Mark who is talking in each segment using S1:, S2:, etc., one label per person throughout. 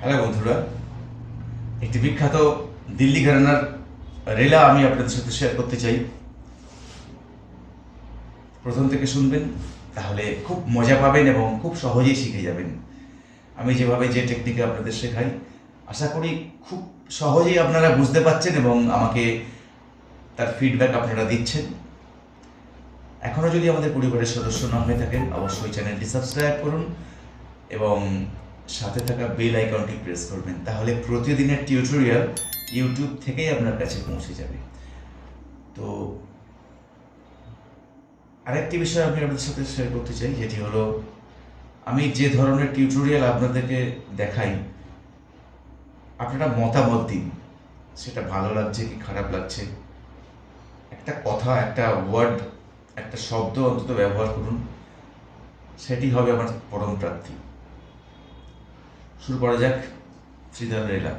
S1: Hello বন্ধুরা, একটি বিখ্যাত দিল্লি ঘরানার রেলা আমি আপনাদের সাথে শেয়ার করতে চাই। প্রথম থেকে শুনবেন, তাহলে খুব মজা পাবেন এবং খুব সহজেই শিখে যাবেন। আমি যেভাবে যে টেকনিকে আপনাদের শেখাই, আশা করি খুব সহজেই আপনারা বুঝতে পারছেন এবং আমাকে তার ফিডব্যাক আপনারা দিচ্ছেন। এখনও যদি আমাদের পরিবারের সদস্য না হয়ে থাকেন, অবশ্যই চ্যানেলটি সাবস্ক্রাইব করুন এবং সাথে থাকা বেল আইকনটি প্রেস করবেন, তাহলে প্রতিদিনের টিউটোরিয়াল ইউটিউব থেকেই আপনার কাছে পৌঁছে যাবে। তো আরেকটি বিষয় আমি আপনাদের সাথে শেয়ার করতে চাই, যেটি হলো, আমি যে ধরনের টিউটোরিয়াল আপনাদেরকে দেখাই, আপনারা মতামত দিন। সেটা ভালো লাগছে কি খারাপ লাগছে? একটা কথা, একটা ওয়ার্ড একটা শব্দ অন্তত ব্যবহার করুন, সেটি হবে আমার পরম প্রার্থী শুরু করা যাক শ্রীধর রেলা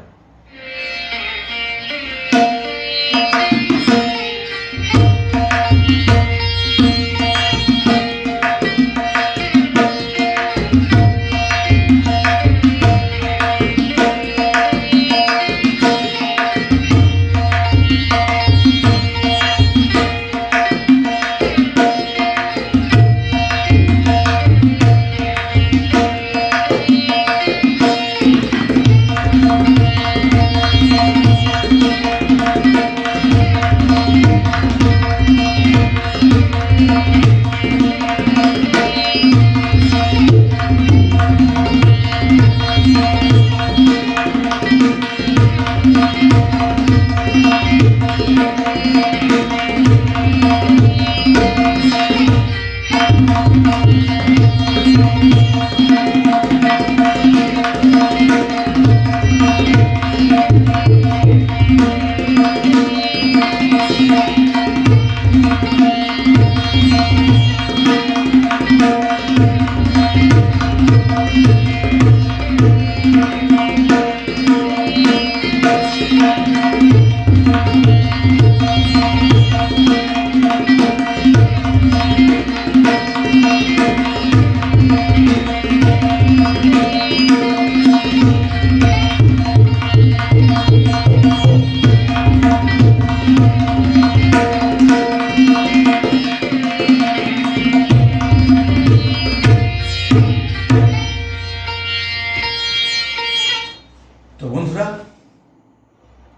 S1: thank you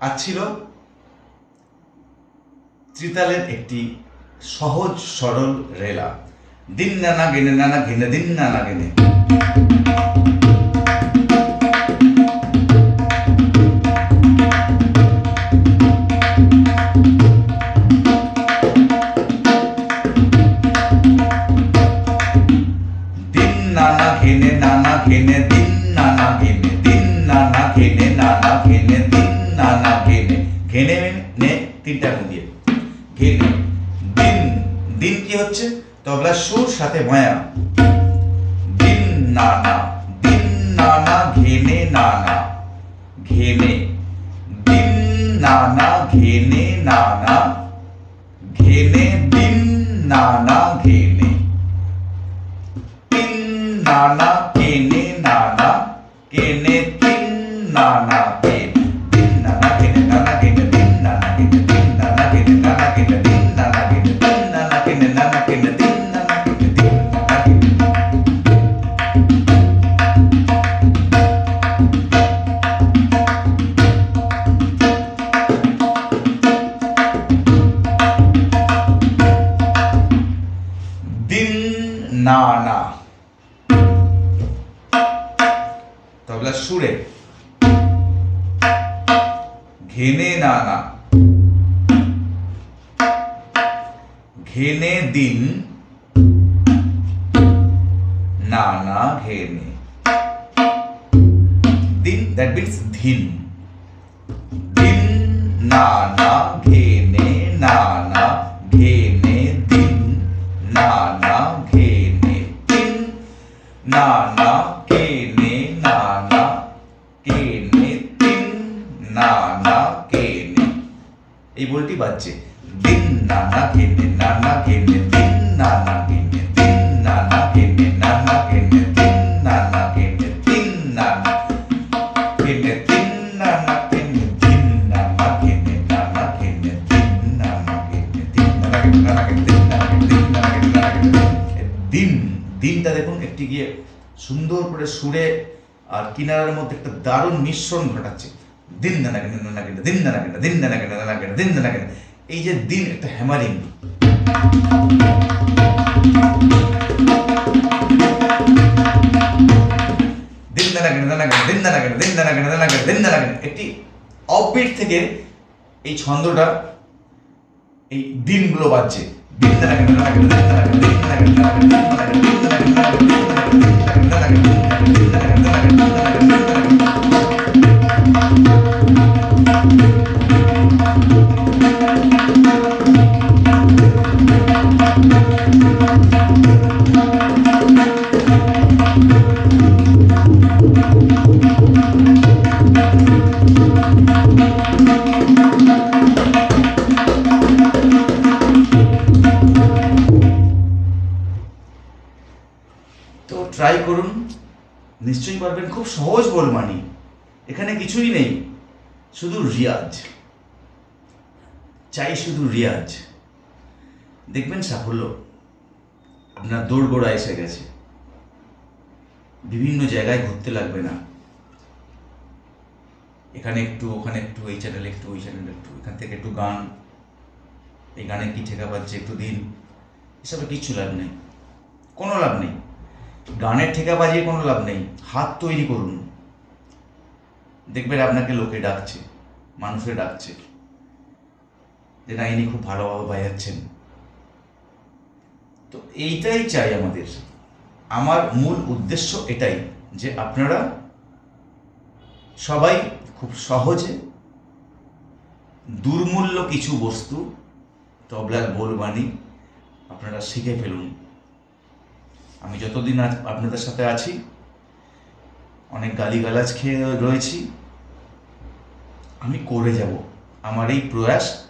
S1: আজ ছিল ত্রিতালের একটি সহজ, সরল রেলা। দিন নানা গেনে, নানা ঘেনে, দিন নানা গেনে। নানা ঘেনে, দিন নানা ঘেনে, দিন নানা ঘেনে নানা ঘেনে, দিন নানা ঘেনে। ঘেনে নে তিনটা দিয়ে। ঘেনে। দিন। দিন কি হচ্ছে? তবলা সুর, সাথে মায়া। দিন নানা দিন নানা ঘেনে নানা ঘেনে। দিন নানা ঘেনে নানা ঘেনে, দিন নানা ঘেনে। তিন নানা কেনে নানা কেনে, তিন নানা কেনে তবলা সুরে। ঘেনে নানা। ঘেনে দিন। নানা ঘেনে। দিন দ্যাট মিনস ধিন দিন, নানা ঘেনে নানা ঘেনে দিন। নানা ঘেনে তিন নানা কেনে নানা এই বলটি বাজছে দিন কেনে নানা কেনে দিন নানা কেনে দিন দিন নানা খিনে তিন নানা খিনে নানা খিনে তিন। দিন দিনটা দেখুন একটি গিয়ে সুন্দর করে সুরে আর কিনারার মধ্যে একটা দারুণ মিশ্রণ ঘটাচ্ছে দিন নানা খিনে দিন নানা খিনে দিন নানা খিনে নানা খিনে দিন খিনে এই যে দিন একটা হ্যামারিং দিন দানা কেন দানা কেন দিন দানা কেন দিন দানা দানা দিন দানা কেন একটি অফবিট থেকে এই ছন্দটা এই দিনগুলো বাজছে দিন দানা কেন দানা কেন দিন দানা কেন দিন দানা দানা দিন দানা দিন তো ট্রাই করুন। নিশ্চয়ই পারবেন খুব সহজ বল মানি। এখানে কিছুই নেই, শুধু রিয়াজ। চাই শুধু রিয়াজ। দেখবেন সাফল্য। আপনার দৌড়গোড়া এসে গেছে। বিভিন্ন জায়গায় ঘুরতে লাগবে না। এখানে একটু, ওখানে একটু, এই চ্যানেলে একটু, ওই চ্যানেলে একটু, এখান থেকে একটু গান। এই গানে কি ঠেকা পাচ্ছে একটু দিন। এসবে কিচ্ছু লাভ নেই। কোনো লাভ নেই। গানের ঠেকা বাজিয়ে কোনো লাভ নেই, হাত তৈরি করুন। দেখবেন আপনাকে লোকে ডাকছে, মানুষে ডাকছে। যে না ইনি খুব ভালোভাবে বাজাচ্ছেন। তো এইটাই চাই আমাদের। আমার মূল উদ্দেশ্য এটাই যে আপনারা সবাই খুব সহজে দুর্মূল্য কিছু বস্তু, তবলার বোলবাণী আপনারা শিখে ফেলুন। যতদিন আজ আপনাদের সাথে আছি, অনেক গালিগালাজ খেয়ে রয়েছি, আমি করে যাব। আমার এই প্রয়াস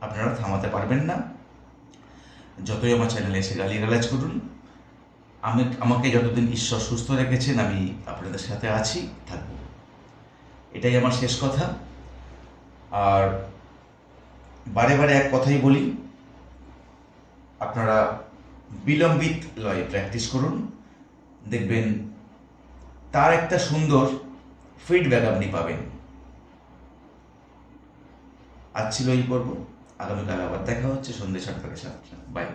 S1: আপনারা থামাতে পারবেন না। যতই আমার চ্যানেলে এসে গালিগালাজ করুন, আমি, আমাকে যতদিন ঈশ্বর সুস্থ রেখেছেন, আমি আপনাদের সাথে আছি, থাকব। এটাই আমার শেষ কথা। আর বারে বারে এক কথাই বলি, আপনারা বিলম্বিত লয়ে প্র্যাকটিস করুন। দেখবেন তার একটা সুন্দর ফিডব্যাক আপনি পাবেন। আজ ছিল এই পর্ব। আগামীকাল আবার দেখা হচ্ছে সন্ধ্যে সাতটা সাতটা বাই।